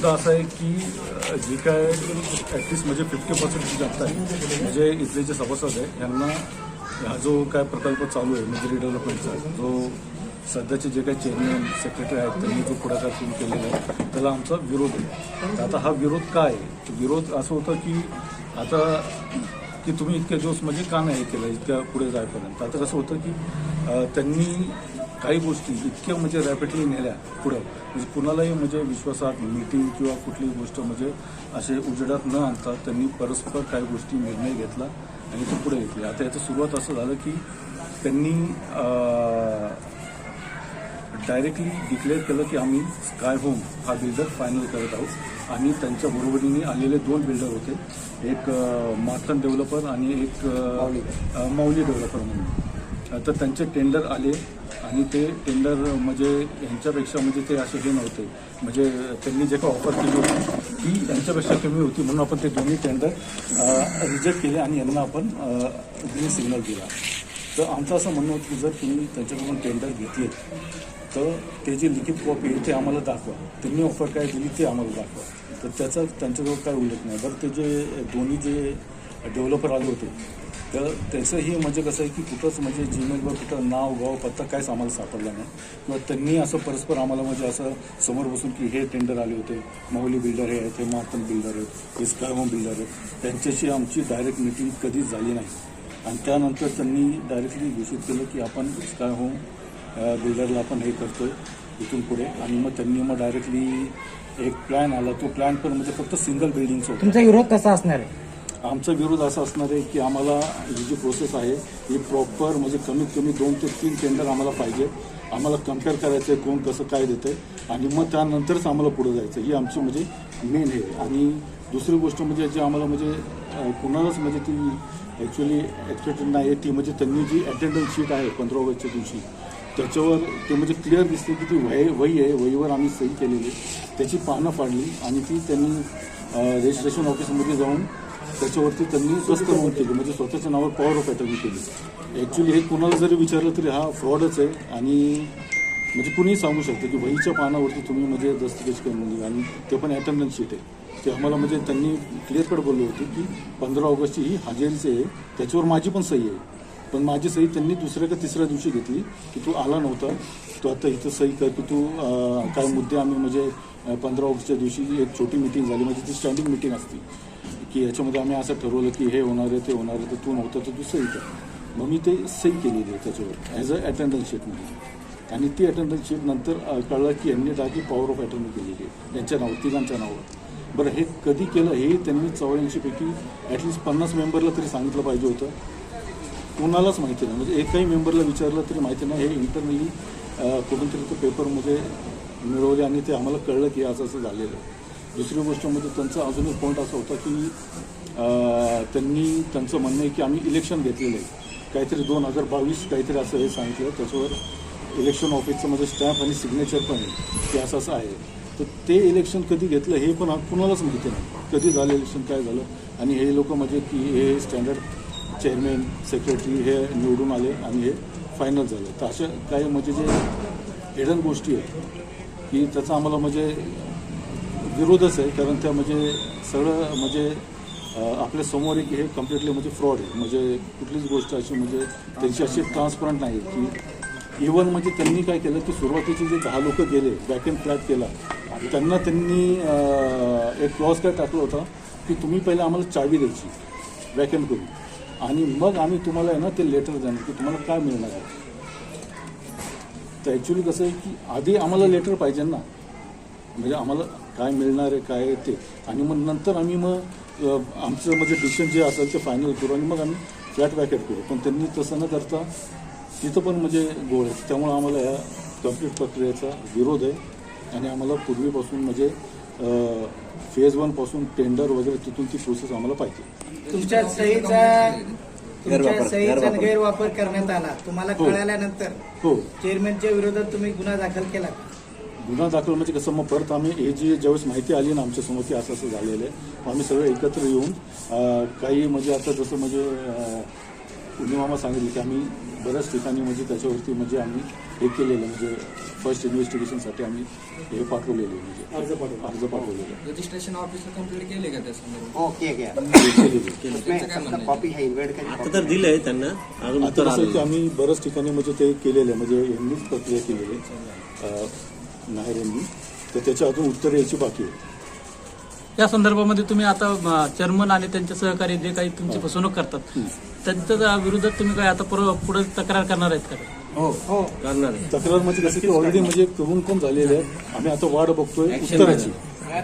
मुद्दा असा आहे की जी काय ॲटलिस्ट म्हणजे फिफ्टी पर्सेंट जी आहे म्हणजे इथले जे सभासद आहे यांना हा जो काय प्रकल्प चालू आहे म्हणजे रिडेव्हलपमेंटचा जो सध्याचे जे काही चेअरमॅन सेक्रेटरी आहेत त्यांनी जो पुढाकार सुरू केलेला आहे त्याला आमचा विरोध आहे. आता हा विरोध काय आहे? विरोध असं होतं की आता की तुम्ही इतक्या दिवस म्हणजे का नाही हे केलं इतक्या पुढे जायपर्यंत? आता कसं होतं की त्यांनी काही गोष्टी इतक्या म्हणजे रॅपिडली नेल्या पुढं. म्हणजे कुणालाही म्हणजे विश्वासात मीटिंग किंवा कुठलीही गोष्ट म्हणजे असे उजेडात न आणता त्यांनी परस्पर काही गोष्टी निर्णय घेतला आणि ते पुढे घेतले. आता याचं सुरुवात असं झालं की त्यांनी डायरेक्टली डिक्लेअर केलं की आम्ही स्काय होम हा बिल्डर फायनल करत आहोत. आणि त्यांच्या बरोबरीने आलेले दोन बिल्डर होते. एक माथन डेव्हलपर आणि एक माऊली. डेव्हलपर म्हणून. तर त्यांचे टेंडर आले आणि ते टेंडर म्हणजे यांच्यापेक्षा म्हणजे ते असे हे नव्हते. म्हणजे त्यांनी जे काही ऑफर केली होती ती यांच्यापेक्षा कमी होती म्हणून आपण ते दोन्ही टेंडर रिजेक्ट केले आणि यांना आपण ग्रीन सिग्नल दिला. तर आमचं असं म्हणणं होतं की जर तुम्ही त्यांच्याकडून टेंडर घेतले तर ते जी लिखित कॉपी आहे ते आम्हाला दाखवा. त्यांनी ऑफर काय दिली ते आम्हाला दाखवा. तर त्याचा त्यांच्याजवळ काय उल्लेख नाही. बरं ते जे दोन्ही जे डेव्हलपर आले होते तर त्याचंही म्हणजे कसं आहे की कुठंच म्हणजे जीमेलवर कुठं नाव गाव पत्ता काहीच आम्हाला सापडला नाही. किंवा त्यांनी असं परस्पर आम्हाला म्हणजे असं समोर बसून की हे टेंडर आले होते. माऊली बिल्डर हे आहेत हे मार्तन बिल्डर आहेत हे स्काय होम बिल्डर आहेत. त्यांच्याशी आमची डायरेक्ट मिटिंग कधीच झाली नाही. आणि त्यानंतर त्यांनी डायरेक्टली घोषित केलं की आपण स्काय होम बिल्डरला आपण हे करतो आहे इथून पुढे. आणि मग त्यांनी मग डायरेक्टली एक प्लॅन आला. तो प्लॅन पण म्हणजे फक्त सिंगल बिल्डिंगचा तुमचा विरोध कसा असणार आहे? आमचा विरोध असा असणार आहे की आम्हाला ही जी प्रोसेस आहे ही प्रॉपर म्हणजे कमीत कमी दोन ते तीन टेंडर आम्हाला पाहिजे. आम्हाला कंपेअर करायचं आहे कोण कसं काय देतं आणि मग त्यानंतरच आम्हाला पुढे जायचं ही आमची म्हणजे मेन हे. आणि दुसरी गोष्ट म्हणजे जे आम्हाला म्हणजे कुणालाच म्हणजे ती ॲक्च्युली एक्सपेक्टेड नाही आहे ती म्हणजे त्यांनी जी अटेंडन्स शीट आहे पंधरा ऑगस्टच्या दिवशी त्याच्यावर ते म्हणजे क्लिअर दिसते की ती वही वही आहे. वहीवर आम्ही सही केलेली त्याची पानं फाडली आणि ती त्यांनी रजिस्ट्रेशन ऑफिसमध्ये जाऊन त्याच्यावरती त्यांनी स्वस्त नोंद केली. म्हणजे स्वतःच्या नावावर पॉवर ऑफ अटर्नी केली. ॲक्च्युली हे कुणाला जरी विचारलं तरी हा फ्रॉडच आहे. आणि म्हणजे कुणीही सांगू शकतं की वहीच्या पानावरती तुम्ही म्हणजे दस्तकेज करून आणि ते पण अटेंडन्स शीट आहे. ते आम्हाला म्हणजे त्यांनी क्लिअर कट बोलली होती की पंधरा ऑगस्टची ही हजेलची आहे. त्याच्यावर माझी पण सही आहे. पण माझी सही त्यांनी दुसऱ्या का तिसऱ्या दिवशी घेतली की तू आला नव्हता. तू आता इथं सही कर की तू काय मुद्दे आम्ही म्हणजे पंधरा ऑगस्टच्या दिवशी एक छोटी मिटिंग झाली. म्हणजे ती स्टँडिंग मिटिंग असते. की याच्यामध्ये आम्ही असं ठरवलं की हे होणार आहे ते होणार आहे तर तू नव्हतं तर तू सही कर. मग मी ते सही केलेली आहे त्याच्यावर ॲज अ अटेंडन्स शीटमध्ये आणि ती अटेंडन्स शीट नंतर कळलं की यांनी टाकी पॉवर ऑफ अटर्नी केलेली आहे त्यांच्या नाव तिघांच्या नावावर बरं हे कधी केलं हे त्यांनी चौऱ्याऐंशीपैकी ॲटलिस्ट पन्नास मेंबरला तरी सांगितलं पाहिजे होतं. कोणालाच माहिती नाही म्हणजे एकही मेंबरला विचारलं तरी माहिती नाही. हे इंटरनली कुठून तरी ते पेपरमध्ये मिळवले आणि ते आम्हाला कळलं की असं असं झालेलं आहे. दुसरी गोष्ट म्हणजे त्यांचा अजून एक पॉईंट असा होता की त्यांनी त्यांचं म्हणणं आहे की आम्ही इलेक्शन घेतलेलं आहे. काहीतरी दोन हजार बावीस काहीतरी असं हे सांगितलं. त्याच्यावर इलेक्शन ऑफिसचं म्हणजे स्टॅम्प आणि सिग्नेचर पण आहे. की असं असं आहे. तर ते इलेक्शन कधी घेतलं हे पण कुणालाच माहिती नाही. कधी झालं इलेक्शन काय झालं? आणि हे लोक म्हणजे की हे स्टँडर्ड चेअरमॅन सेक्रेटरी हे निवडून आले आणि हे फायनल झालं. तर अशा काही म्हणजे जे हिडन गोष्टी आहेत की त्याचा आम्हाला म्हणजे विरोधच आहे कारण त्या म्हणजे सगळं म्हणजे आपल्यासमोर एक हे कम्प्लिटली म्हणजे फ्रॉड आहे. म्हणजे कुठलीच गोष्ट अशी म्हणजे त्यांची अशी ट्रान्सपरंट नाही की इव्हन म्हणजे त्यांनी काय केलं की सुरुवातीचे जे दहा लोक गेले बॅक अँड फ्लॅट केला त्यांना त्यांनी एक क्लॉज काय टाकला होता की तुम्ही पहिले आम्हाला चावी द्यायची वॅकंट करून आणि मग आम्ही तुम्हाला आहे ना ते लेटर देणार की तुम्हाला काय मिळणार आहे. तर ॲक्च्युली कसं आहे की आधी आम्हाला लेटर पाहिजे ना. म्हणजे आम्हाला काय मिळणार आहे काय ते. आणि मग नंतर आम्ही मग आमचं म्हणजे डिसिशन जे असेल ते फायनल करू आणि मग आम्ही फ्लॅट वॅकेट करू. पण त्यांनी तसं न करता तिथं पण म्हणजे गोळ आहे. त्यामुळं आम्हाला या कंप्लीट प्रक्रियेचा विरोध आहे. आणि आम्हाला पूर्वीपासून म्हणजे फेज वनपासून टेंडर वगैरे तिथून ती प्रोसेस आम्हाला पाहिजे. तुमच्या सहीचा तुमच्या सहीचा गैरवापर. करण्यात आला. तुम्हाला हो. कळाल्यानंतर हो. चेअरमॅनच्या विरोधात तुम्ही गुन्हा दाखल केला? गुन्हा दाखल म्हणजे कसं मग परत आम्ही हे जी ज्यावेळेस माहिती आली ना आमच्यासमोर की असं असं झालेलं आहे. मग आम्ही सगळे एकत्र येऊन काही म्हणजे आता जसं म्हणजे पूर्णिमामा सांगितलं की आम्ही बऱ्याच ठिकाणी म्हणजे त्याच्यावरती म्हणजे आम्ही हे केलेलं म्हणजे फर्स्ट इन्व्हेस्टिगेशनसाठी आम्ही हे पाठवलेले म्हणजे. अर्ज पाठवला. अर्ज पाठवलेले रजिस्ट्रेशन ऑफिसला कंप्लीट केले का त्या आता तर दिलंय त्यांना. अजून आहे की आम्ही बऱ्याच ठिकाणी म्हणजे ते केलेलं आहे. म्हणजे यांनीच प्रक्रिया केलेली नाहेर यांनी तर त्याच्या अजून उत्तर यायची बाकी आहे. या संदर्भामध्ये तुम्ही आता चेअरमन आणि त्यांचे सहकारी जे काही तुमची फसवणूक करतात त्यांच्या विरोधात तुम्ही काय आता पुढं तक्रार करणार आहेत का? करणार आहे. तक्रार म्हणजे कसं की ऑलरेडी म्हणजे करून पण झालेलं आहे? आम्ही आता वाट बघतोय उत्तराची. हा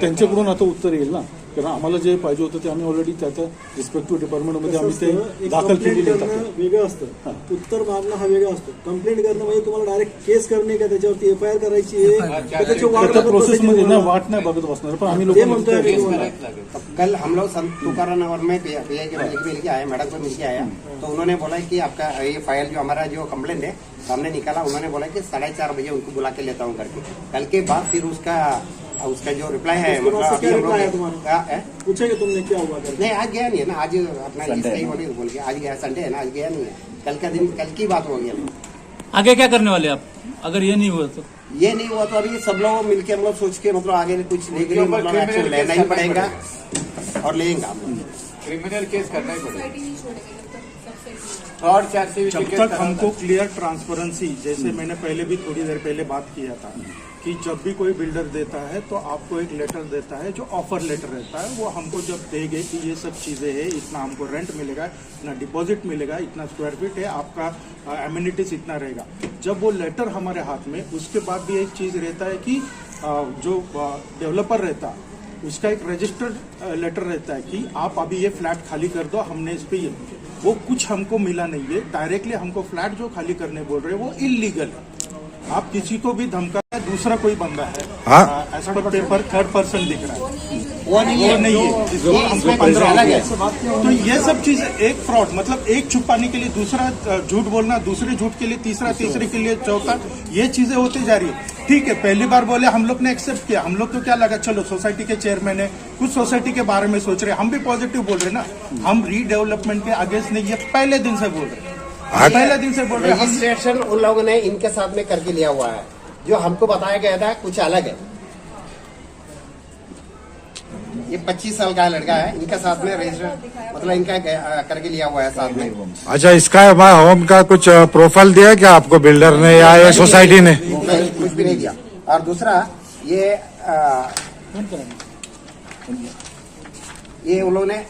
त्यांच्याकडून आता उत्तर येईल ना? कारण आम्हाला जे पाहिजे होतं ते आम्ही ऑलरेडी त्या त्या रिस्पेक्टिव्ह डिपार्टमेंटमध्ये आम्ही ते दाखल केलेले वेगळं असतं. उत्तर मागणं हा वेगळा असतो. कंप्लेंट करणं म्हणजे तुम्हाला डायरेक्ट केस करणे का त्याच्यावरती एफ आय आर करायची त्याच्या प्रोसेसमध्ये ना वाट नाही बघत बसणार पण आम्ही लोक आम्ही तुम्हाला. तो कल हम लोग सं- तुकाराम नगर में पी आई के मिल मिल के आए मैडम को मिल के आया. तो उन्होंने बोला कि आपका ये फाइल जो हमारा जो कंप्लेंट है सामने निकाला उन्होंने बोला कि साढ़े चार बजे उनको बुला के लेता हूँ करके। कल के बाद फिर उसका उसका जो रिप्लाई है उसके अभी हम लोग reply तुम्हारा? क्या है? पूछेंगे तुमने क्या हुआ नहीं आज गया नहीं है ना आज अपना ही बोल के आज गया संडे है ना आज गया नहीं है। कल का दिन कल की बात हो गया आगे क्या करने वाले आप? अगर ये नहीं हुआ तो? ये नहीं हुआ तो अभी सब लोग मिलके हम लोग सोच के मतलब आगे कुछ लीगली मतलब एक्शन लेना ही पड़ेगा और लेंगे। हम लोग क्रिमिनल केस करना ही पड़ेगा। थर्ड चार्जशीट जब तक हमको क्लियर ट्रांसपेरेंसी जैसे मैंने पहले भी थोड़ी देर पहले बात किया था कि जब भी कोई बिल्डर देता है तो आपको एक लेटर देता है जो ऑफ़र लेटर रहता है वो हमको जब देंगे कि ये सब चीज़ें हैं इतना हमको रेंट मिलेगा इतना डिपॉजिट मिलेगा इतना स्क्वायर फीट है आपका एम्यूनिटीज इतना रहेगा। जब वो लेटर हमारे हाथ में उसके बाद भी एक चीज़ रहता है कि अ, जो डेवलपर रहता उसका एक रजिस्टर्ड लेटर रहता है कि आप अभी ये फ्लैट खाली कर दो हमने इस पे ये वो कुछ हमको मिला नहीं है। डायरेक्टली हमको फ्लैट जो खाली करने बोल रहे हैं वो इलीगल है। आप किसी को भी धमका है दूसरा कोई बंदा है। आ, ऐसा पेपर थर्ड पर्सन दिख रहा है। वो नहीं वो नहीं है। ये हमको इसमें पंद्रह है। तो ये सब चीज़ एक फ्रॉड मतलब एक छुपाने के लिए दूसरा झूठ बोलना दूसरे झूठ के लिए तीसरा। तीसरे के लिए चौथा ये चीज़ें होती जा रही है। ठीक है पहली बार बोले हम लोग ने एक्सेप्ट किया। हम लोग को क्या लगा चलो सोसाइटी के चेयरमैन है कुछ सोसाइटी के बारे में सोच रहे हैं। हम भी पॉजिटिव बोल रहे हैं ना। हम रीडेवलपमेंट के अगेंस्ट नहीं ये पहले दिन से बोल रहे हैं। पहले दिन से बोल रहे हैं। रजिस्ट्रेशन उन लोगों ने इनके साथ में करके लिया हुआ है जो हमको बताया गया था कुछ अलग है। ये 25 साल का लड़का है इनके साथ में रजिस्टर मतलब इनका करके लिया हुआ है साथ में। अच्छा इसका होम का कुछ प्रोफ़ाइल दिया क्या आपको बिल्डर ने या ये सोसाइटी ने? कुछ भी नहीं दिया। और दूसरा ये आ, ये उन लोगों ने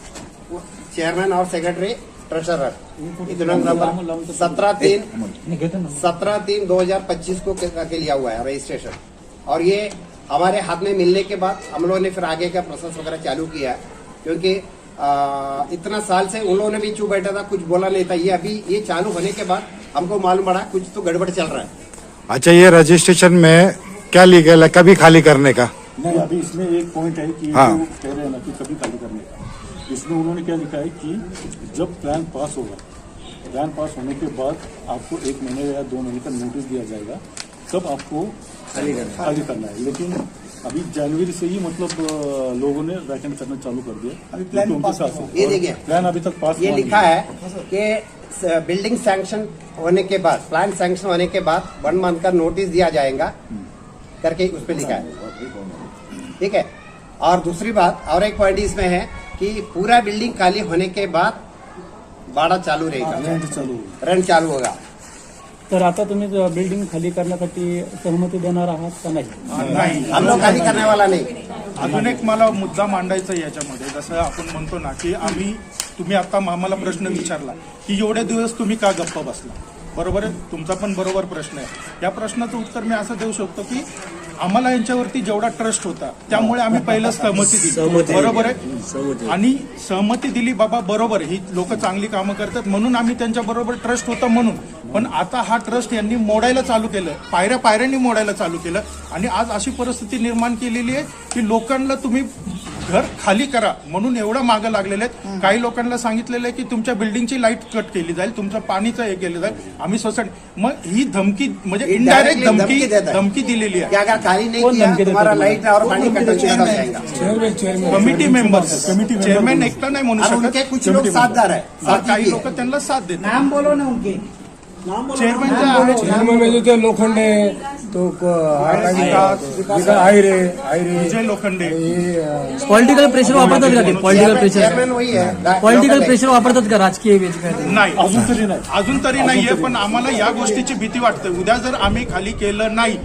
चेयरमैन और सेक्रेटरी ट्रेजरर सत्रह तीन सत्रह तीन दो हज़ार पच्चीस को करके लिया हुआ है रजिस्ट्रेशन और ये हमारे हाथ में मिलने के बाद हम लोगों ने फिर आगे का प्रोसेस वगैरह चालू किया है क्योंकि आ, इतना साल से उन लोगों ने भी चुप बैठा था कुछ बोला नहीं था। ये अभी ये चालू होने के बाद हमको मालूम पड़ा कुछ तो गड़बड़ चल रहा है। अच्छा ये रजिस्ट्रेशन में क्या लीगल है? कभी खाली करने का? नहीं अभी इसमें एक पॉइंट है कि हाँ। जो कह रहे हैं ना कि कभी खाली करने का। इसमें उन्होंने क्या लिखा है कि जब प्लान पास होगा प्लान पास होने के बाद आपको एक महीने या दो महीने का नोटिस दिया जाएगा तब आपको खाली करना है। लेकिन अभी जनवरी से ही मतलब लोगों ने वैकेंट करना चालू कर दिया अभी प्लान उनके साथ। ये देखिए। प्लान अभी तक पास ये लिखा है कि बिल्डिंग सैंक्शन होने के बाद प्लान सैंक्शन होने के बाद वन मंथ का नोटिस दिया जाएगा करके उस पर लिखा है। ठीक है? और दूसरी बात और एक पॉइंट इसमें है कि पूरा बिल्डिंग खाली होने के बाद भाड़ा चालू रहेगा। रेंट चालू। रेंट चालू होगा। तर आता तुम्ही बिल्डिंग खाली करण्यासाठी सहमती देणार आहात का नाही? नाही. हम लोग खाली करने वाला नहीं. अजून एक मला मुद्दा मांडायचा आहे याच्यामध्ये. जसं आपण म्हणतो ना की आम्ही तुम्ही आता आम्हाला प्रश्न विचारला की एवढे दिवस तुम्ही का गप्प बसला? बरोबर आहे? तुमचा पण बरोबर प्रश्न आहे. या प्रश्नाचं उत्तर मी असं देऊ शकतो की आम्हाला यांच्यावरती जेवढा ट्रस्ट होता त्यामुळे आम्ही पहिलं सहमती दिली. बरोबर. आहे? आणि सहमती दिली बाबा बरोबर ही लोक चांगली कामं करतात म्हणून आम्ही त्यांच्या बरोबर ट्रस्ट होता म्हणून. पण आता हा ट्रस्ट यांनी मोडायला चालू केलं. पायऱ्या पायऱ्यांनी मोडायला चालू केलं. आणि आज अशी परिस्थिती निर्माण केलेली आहे की लोकांना तुम्ही घर खाली करा म्हणून एवढं मागं लागलेले आहेत. काही लोकांना सांगितलेलं आहे की तुमच्या बिल्डिंगची लाइट कट केली जाईल तुमचं पाणीचं हे केलं जाईल. आम्ही सोसायटी मग ही धमकी म्हणजे इनडायरेक्ट धमकी धमकी आहे. दिलेली कि आहे अगर खाली नहीं कौन किया धमकी देता तुम्हारा लाइट और पानी कट जाएगा कमिटी मेंबर्स चेअरमॅन एकटा नाही म्हणू शकत. कुछ लोग साथदार है। साथी काही लोक। त्यांना साथ देतात नाम बोलो ना उनके. चेअरमॅन आहे म्हणजे लोखंडे तो आयरे आयरे विजय लोखंडे. पॉलिटिकल प्रेशर वापरतात का ते? पॉलिटिकल प्रेशर पॉलिटिकल प्रेशर वापरतात का राजकीय? नाही. अजून तरी नाही. अजून तरी नाहीये पण आम्हाला या गोष्टीची भीती वाटते. उद्या जर आम्ही खाली केलं नाही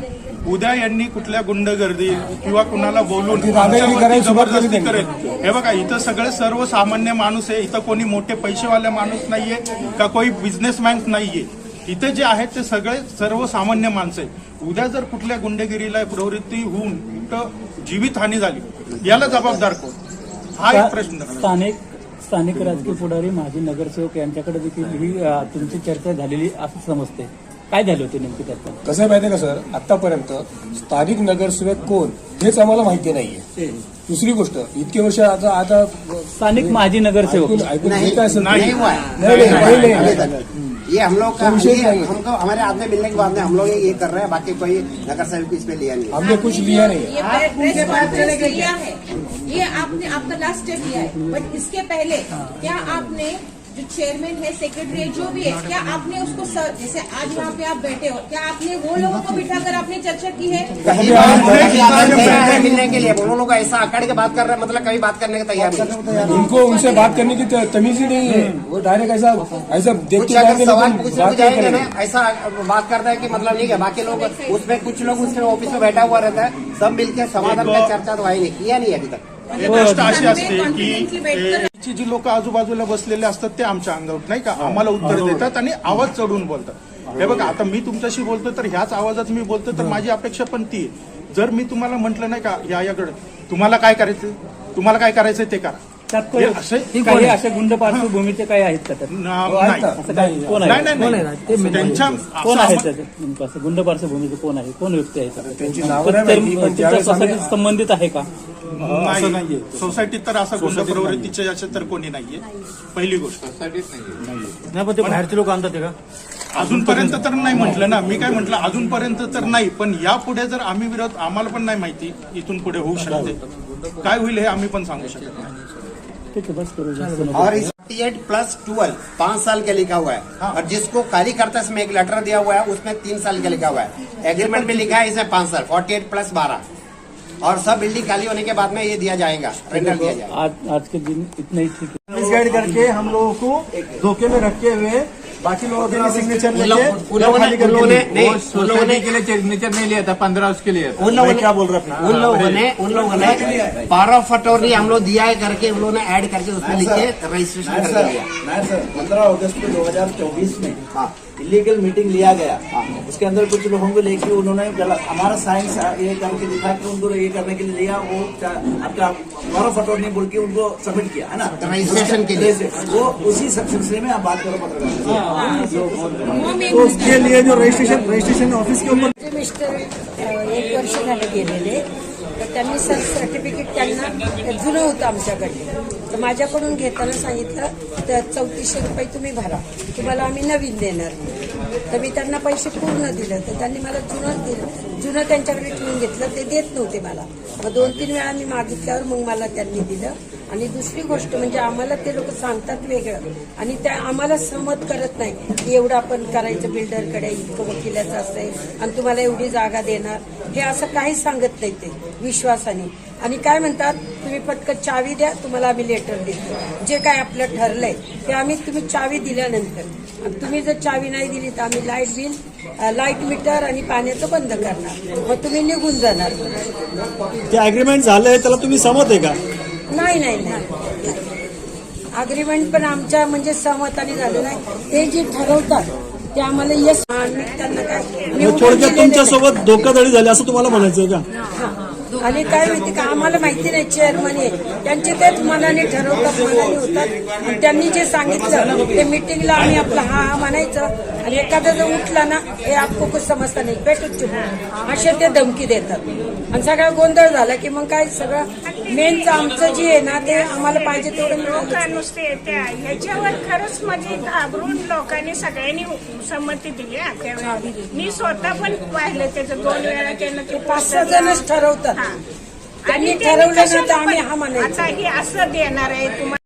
उद्या यांनी कुठल्या गुंडगर्दी किंवा कुणाला बोलून जबरदस्ती करेल. हे बघा इथं सगळे सर्वसामान्य माणूस आहे. इथं कोणी मोठे पैसेवाले माणूस नाहीये का कोणी बिझनेसमॅन नाहीये. इथे जे आहेत ते सगळे सर्वसामान्य माणसं आहे उद्या जर कुठल्या गुंडगिरीला प्रवृत्ती होऊन कुठं जीवितहानी झाली याला जबाबदार कोण? हा एक प्रश्न. स्थानिक स्थानिक राजकीय पुढारी माजी नगरसेवक यांच्याकडे देखील ही तुमची चर्चा झालेली असं समजते. काय झाले होते नेमकी त्यात? कसं आहे माहितीये का सर? आतापर्यंत स्थानिक नगरसेवक कोण हेच आम्हाला माहिती नाहीये. दुसरी गोष्ट इतके वर्ष आता आता स्थानिक माजी नगरसेवक. ऐकून काय असेल नहीं. ते- हुआ है नाही, नाही, नाही, नाही, अभी नाही. तक ये हम लोग का कोई विशेष ये नहीं है। हमको हमारे आदमी मिलने के बाद में हम लोग ये कर रहे हैं बाकी कोई नगर सेवक को इस पे लिया नहीं है। हमने कुछ लिया नहीं है ये आप प्रेस उनके बाद चले कॉन्फ्रेंस गए लिया है ये आपने आपका लास्ट स्टेप लिया है बट इसके पहले क्या आपने जो चेयरमैन है सेक्रेटरी है जो भी है क्या आपने उसको सर जैसे आज वहाँ पे आप बैठे हो क्या आपने वो लोगों को बिठाकर आपने चर्चा की है? मिलने के लिए वो लोग ऐसा अकड़ के बात कर रहे हैं मतलब कभी बात करने के तैयार नहीं उनको उनसे बात करने की त- तमीज ही नहीं है। वो डायरेक्ट ऐसा ऐसा देख के ना ऐसा बात करता है कि मतलब नहीं है बाकी लोग उसमें कुछ लोग उसमें ऑफ़िस में बैठा हुआ रहता है सब मिलकर समाधान का चर्चा तो आई नहीं किया नहीं अभी तक। ची जी लोक आजूबाजूला बसलेले असतात ते आमच्या अंगावर नाही का? आम्हाला उत्तर देतात आणि आवाज चढवून बोलतात. हे बघा आता मी तुमच्याशी बोलतो तर ह्याच आवाजात मी बोलतो तर माझी अपेक्षा पण ती आहे. जर मी तुम्हाला म्हटलं नाही का या याकडे तुम्हाला काय करायचं? तुम्हाला काय करायचं ते करा. हे काही असे गुंड पार्श्वभूमीचे काही आहेत का हो, त्यांच्या- गुंड पार्श्वभूमीचे कोण आहे? कोण व्यक्ती आहे संबंधित आहे का? नाही. सोसायटीत तर असा गुंड प्रवृत्तीचे असे तर कोणी नाहीये. पहिली गोष्ट. नाही पण ते बाहेरचे लोक आणतात का? अजूनपर्यंत तर नाही म्हटलं ना. मी काय म्हटलं अजूनपर्यंत तर नाही. पण यापुढे जर आम्ही विरोध आम्हाला पण नाही माहिती इथून पुढे होऊ शकते. काय होईल हे आम्ही पण सांगू शकत नाही. ठीक आहे बस करू जास्त नको. और इस एट प्लस ट्वेल्व पांच साल का लिखा हुआ है. और जिसको खाली करता है इसमें एक लेटर दिया हुआ है उसमें तीन साल का लिखा हुआ है. एग्रीमेंट में लिखा है इसमें पांच साल. फोर्टी एट प्लस बारह. और सब बिल्डिंग खाली होने के बाद में ये दिया जाएगा रेंडर दिया जाएगा। आज आज के दिन इतना ही ठीक है। मिसगाइड करके हम लोगों को धोखे में रखे हुए बाकी लोगों के लिए सिग्नेचर लेके के लिए सिग्नेचर नहीं लिया था पंद्रह उसके लिए उन लोगों ने क्या बोल रहे उन लोगों ने उन लोगों ने पावर ऑफ़ अटोर्नी हम लोग दिया है करके उन लोगों ने ऐड करके उसमें लिख के रजिस्ट्रेशन कर सर दिया। पंद्रह अगस्त दो हज़ार चौबीस में इलीगल मीटिंग लिया गया उसके अंदर कुछ लोगों को लेके उन्होंने गलत हमारा साइंस ये करके दिखा कि उनको ये करने के लिए लिया वो आपका पावर ऑफ़ अटोर्नी बोल के उनको सबमिट किया है ना रजिस्ट्रेशन के लिए वो उसी सिलसिले में आप बात करो पत्रकार तो उसके लिए जो रजिस्ट्रेशन रजिस्ट्रेशन ऑफ़िस के ऊपर अ, एक वर्ष झालं गेलेले तर त्यांनी सर्टिफिकेट त्यांना जुनं होतं आमच्याकडे तर माझ्याकडून घेताना सांगितलं तर चौतीसशे रुपये तुम्ही भरा. तुम्हाला आम्ही नवीन देणार. तर मी त्यांना पैसे पूर्ण दिलं. तर त्यांनी मला जुनं दिलं. जुनं त्यांच्याकडे ठेवून घेतलं. ते देत नव्हते मला. मग दोन तीन वेळा मी मागितल्यावर मग मला त्यांनी दिलं. आणि दुसरी गोष्ट म्हणजे आम्हाला ते लोक सांगतात वेगळं. आणि त्या आम्हाला सहमत करत नाही की एवढं आपण करायचं बिल्डरकडे इतकं वकिलाचं असेल आणि तुम्हाला एवढी जागा देणार. हे असं काही सांगत नाही ते. विश्वासाने. आणि काय म्हणतात तुम्ही पटकन चावी द्या तुम्हाला आम्ही लेटर देतो. जे काय आपलं ठरलंय ते आम्ही तुम्ही चावी दिल्यानंतर. आणि तुम्ही जर चावी नाही दिली तर आम्ही लाइट बिल लाइट मीटर आणि पाण्याचं बंद करणार. मग तुम्ही निघून जाणार. ते अग्रीमेंट झालंय त्याला तुम्ही सहमत आहे का? नाही नाही नाही. अग्रीमेंट पण आमच्या म्हणजे सहमताने झालं नाही. ते जे ठरवतात ते आम्हाला यश आम्ही त्यांना काय थोडक्यात तुमच्यासोबत धोकाधडी झाली असं तुम्हाला म्हणायचंय का. आणि काय माहिती का आम्हाला माहिती नाही चेअरमन आहे. त्यांचे तेच मनाने ठरवतात मनाने होतात. त्यांनी जे सांगितलं ते मिटिंगला आम्ही आपलं हा हा म्हणायचं. आणि एखादा जर उठला ना हे आपको कुछ समजता नाही. पेटूच चुप असे ते धमकी देतात. आणि सगळा गोंधळ झाला की मग काय सगळं मेन आमचं जे आहे ना ते आम्हाला पाहिजे तेवढं लोक मिळालं नुसते त्या ह्याच्यावर खरंच म्हणजे घाबरून लोकांनी सगळ्यांनी संमती दिली हा, मी स्वतः पण पाहिलं त्याचं दोन वेळा केलं ते पाच सहा जणच ठरवतात. हा. त्यांनी आणि ठरवलं ना तर आम्ही हा म्हणायचं. आता हे असं देणार आहे तुम्हाला